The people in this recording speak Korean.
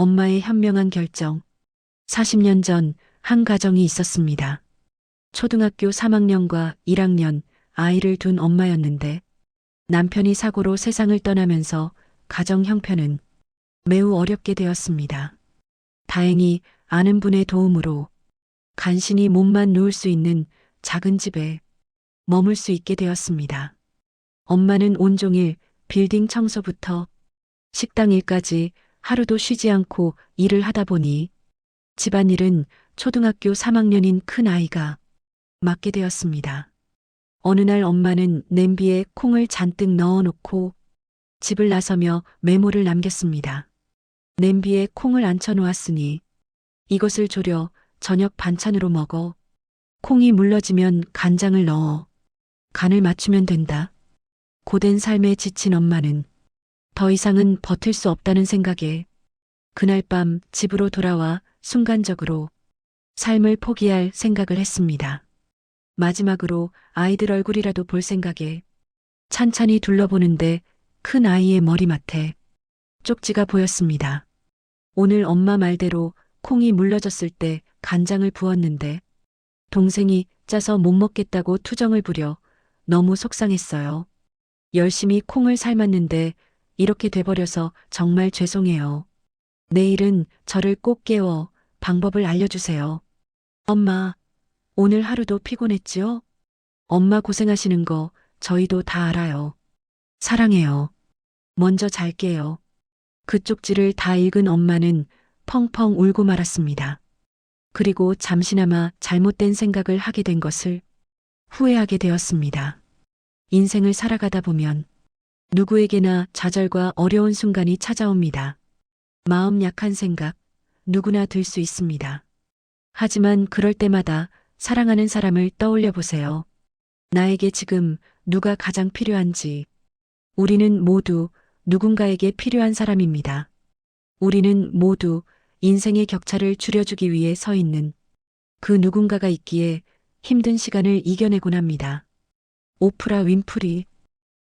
엄마의 현명한 결정. 40년 전 한 가정이 있었습니다. 초등학교 3학년과 1학년 아이를 둔 엄마였는데 남편이 사고로 세상을 떠나면서 가정 형편은 매우 어렵게 되었습니다. 다행히 아는 분의 도움으로 간신히 몸만 누울 수 있는 작은 집에 머물 수 있게 되었습니다. 엄마는 온종일 빌딩 청소부터 식당 일까지 하루도 쉬지 않고 일을 하다 보니 집안일은 초등학교 3학년인 큰 아이가 맡게 되었습니다. 어느 날 엄마는 냄비에 콩을 잔뜩 넣어 놓고 집을 나서며 메모를 남겼습니다. 냄비에 콩을 앉혀 놓았으니 이것을 졸여 저녁 반찬으로 먹어 콩이 물러지면 간장을 넣어 간을 맞추면 된다. 고된 삶에 지친 엄마는 더 이상은 버틸 수 없다는 생각에 그날 밤 집으로 돌아와 순간적으로 삶을 포기할 생각을 했습니다. 마지막으로 아이들 얼굴이라도 볼 생각에 찬찬히 둘러보는데 큰 아이의 머리맡에 쪽지가 보였습니다. 오늘 엄마 말대로 콩이 물러졌을 때 간장을 부었는데 동생이 짜서 못 먹겠다고 투정을 부려 너무 속상했어요. 열심히 콩을 삶았는데 이렇게 돼버려서 정말 죄송해요. 내일은 저를 꼭 깨워 방법을 알려주세요. 엄마, 오늘 하루도 피곤했지요? 엄마 고생하시는 거 저희도 다 알아요. 사랑해요. 먼저 잘게요. 그 쪽지를 다 읽은 엄마는 펑펑 울고 말았습니다. 그리고 잠시나마 잘못된 생각을 하게 된 것을 후회하게 되었습니다. 인생을 살아가다 보면 누구에게나 좌절과 어려운 순간이 찾아옵니다. 마음 약한 생각, 누구나 들 수 있습니다. 하지만 그럴 때마다 사랑하는 사람을 떠올려 보세요. 나에게 지금 누가 가장 필요한지. 우리는 모두 누군가에게 필요한 사람입니다. 우리는 모두 인생의 격차를 줄여주기 위해 서 있는 그 누군가가 있기에 힘든 시간을 이겨내곤 합니다. 오프라 윈프리